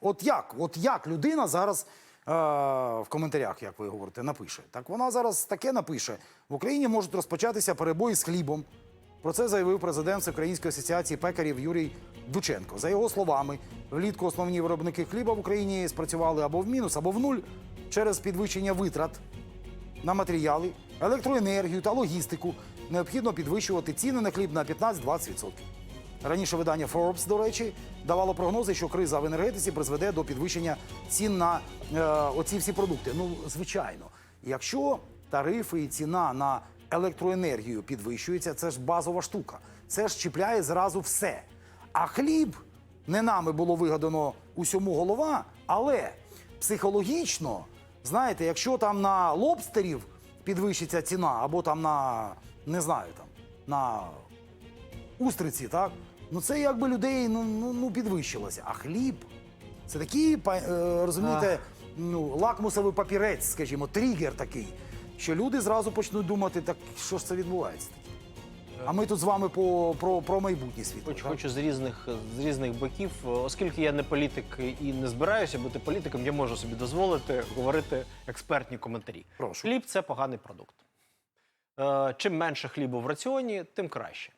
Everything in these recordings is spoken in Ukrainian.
От як? От як людина зараз е, в коментарях, як ви говорите, напише? Так вона зараз таке напише: в Україні можуть розпочатися перебої з хлібом. Про це заявив президент Всеукраїнської асоціації пекарів Юрій Дученко. За його словами, влітку основні виробники хліба в Україні спрацювали або в мінус, або в нуль через підвищення витрат на матеріали, електроенергію та логістику. Необхідно підвищувати ціни на хліб на 15-20%. Раніше видання Forbes, до речі, давало прогнози, що криза в енергетиці призведе до підвищення цін на е, оці всі продукти. Ну, звичайно, якщо тарифи і ціна на електроенергію підвищуються, це ж базова штука. Це ж чіпляє зразу все. А хліб не нами було вигадано усьому голова, але психологічно, знаєте, якщо там на лобстерів підвищиться ціна, або там на не знаю там на устриці, так? Ну це якби людей ну, ну, ну підвищилося. А хліб це такий, е, розумієте, ну, лакмусовий папірець, скажімо, тригер такий, що люди зразу почнуть думати, так що ж це відбувається? А ми тут з вами по, про, про майбутнє світло. Хочу, хочу з різних з різних боків, оскільки я не політик і не збираюся бути політиком, я можу собі дозволити говорити експертні коментарі. Прошу. Хліб це поганий продукт. Е, Чим менше хлібу в раціоні, тим краще.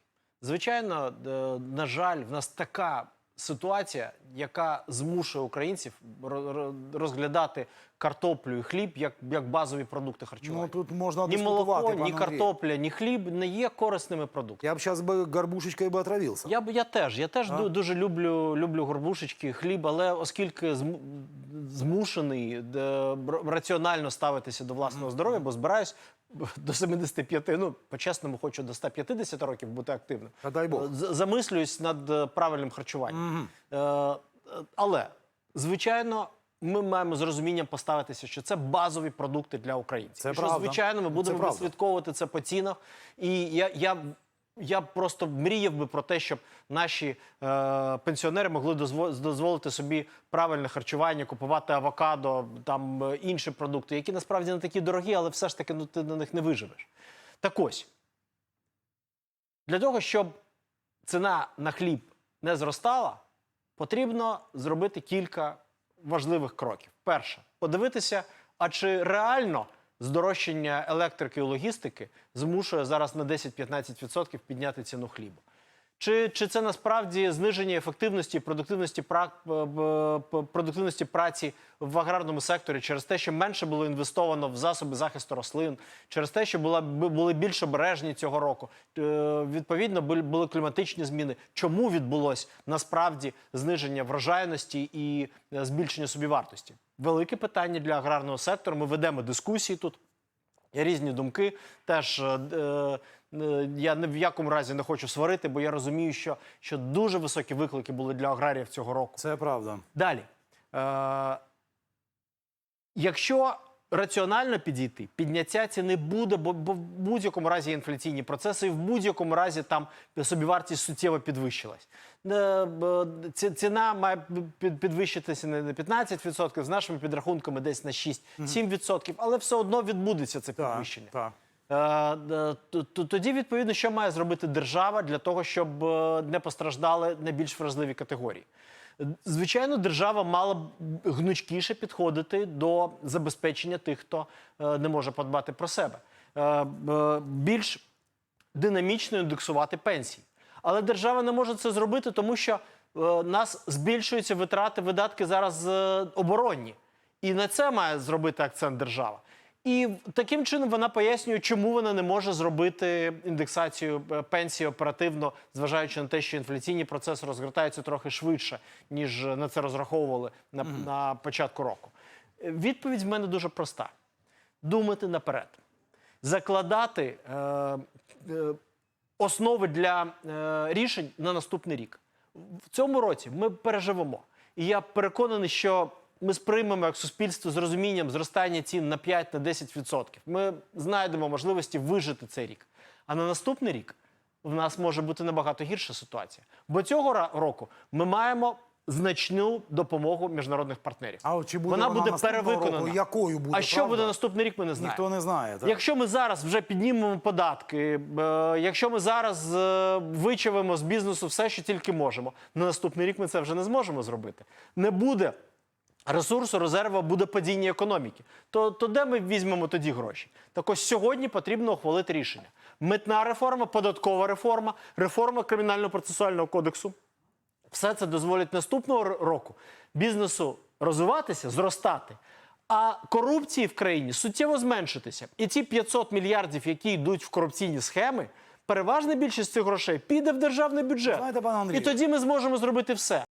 Звичайно, е, на жаль, в нас така ситуація, яка змушує українців ро- ро- розглядати картоплю і хліб як, як базові продукти харчування. Ну тут можна ні молоко, ні картопля, ні хліб не є корисними продуктами. Я б зараз би гарбушечкою би отравився. Я б я теж. Я теж А? дуже люблю, люблю горбушечки, хліб, але оскільки змушений раціонально ставитися до власного здоров'я, бо збираюсь до 75, ну по-чесному хочу до 150 років бути активним. А дай Бог. Замислююсь над е, правильним харчуванням. Угу. е, але, звичайно. Ми маємо з розумінням поставитися, що це базові продукти для українців. Це І що, правда. звичайно, ми будемо правда. відслідковувати це по цінах. І я, я, я просто мріяв би про те, щоб наші е, пенсіонери могли дозволити собі правильне харчування, купувати авокадо, там е, інші продукти, які насправді не такі дорогі, але все ж таки ну, ти на них не виживеш. Так ось, для того, щоб ціна на хліб не зростала, потрібно зробити кілька важливих кроків. Перше, подивитися, а чи реально здорожчання електрики і логістики змушує зараз на 10-15% підняти ціну хлібу. Чи, чи це насправді зниження ефективності продуктивності, пра- п- п- продуктивності праці в аграрному секторі через те, що менше було інвестовано в засоби захисту рослин, через те, що була, були більш обережні цього року. Е, відповідно, були, були кліматичні зміни. Чому відбулось насправді зниження врожайності і е, збільшення собівартості? Велике питання для аграрного сектору. Ми ведемо дискусії тут. Різні думки. Теж е, е, я ні в якому разі не хочу сварити, бо я розумію, що, що дуже високі виклики були для аграріїв цього року. Це правда. Далі. Е, якщо раціонально підійти, підняття ціни буде, бо, бо в будь-якому разі інфляційні процеси, і в будь-якому разі там собівартість суттєво підвищилась. Е, Ціна має підвищитися не на 15%, з нашими підрахунками десь на 6-7%, але все одно відбудеться це підвищення. так. Е, е, т- т- Тоді, відповідно, що має зробити держава для того, щоб не постраждали найбільш вразливі категорії? Звичайно, держава мала б гнучкіше підходити до забезпечення тих, хто е, не може подбати про себе. Е, е, Більш динамічно індексувати пенсії. Але держава не може це зробити, тому що нас збільшуються витрати, видатки зараз оборонні. І на це має зробити акцент держава. І таким чином вона пояснює, чому вона не може зробити індексацію е, пенсії оперативно, зважаючи на те, що інфляційні процеси розгортаються трохи швидше, ніж на це розраховували на, на початку року. Е, Відповідь в мене дуже проста: думати наперед, закладати е, е, основи для е, рішень на наступний рік. В цьому році ми переживемо. І я переконаний, що ми сприймемо як суспільство з розумінням зростання цін на 5-10%. Ми знайдемо можливості вижити цей рік. А на наступний рік в нас може бути набагато гірша ситуація. Бо цього року ми маємо значну допомогу міжнародних партнерів. А от чи буде вона вона буде перевиконана. року? Якою буде, а що правда? буде наступний рік? Ми не знаємо. Ніхто не знає. Так? Якщо ми зараз вже піднімемо податки, е, якщо ми зараз е, вичавимо з бізнесу все, що тільки можемо, на наступний рік ми це вже не зможемо зробити. Не буде ресурсу, резерву, буде падіння економіки. То, то де ми візьмемо тоді гроші? Так ось сьогодні потрібно ухвалити рішення. Митна реформа, податкова реформа, реформа кримінально-процесуального кодексу. Все це дозволить наступного року бізнесу розвиватися, зростати, а корупції в країні суттєво зменшитися. І ці 500 мільярдів, які йдуть в корупційні схеми, переважна більшість цих грошей піде в державний бюджет. Знаєте, пане Андрію, І тоді ми зможемо зробити все.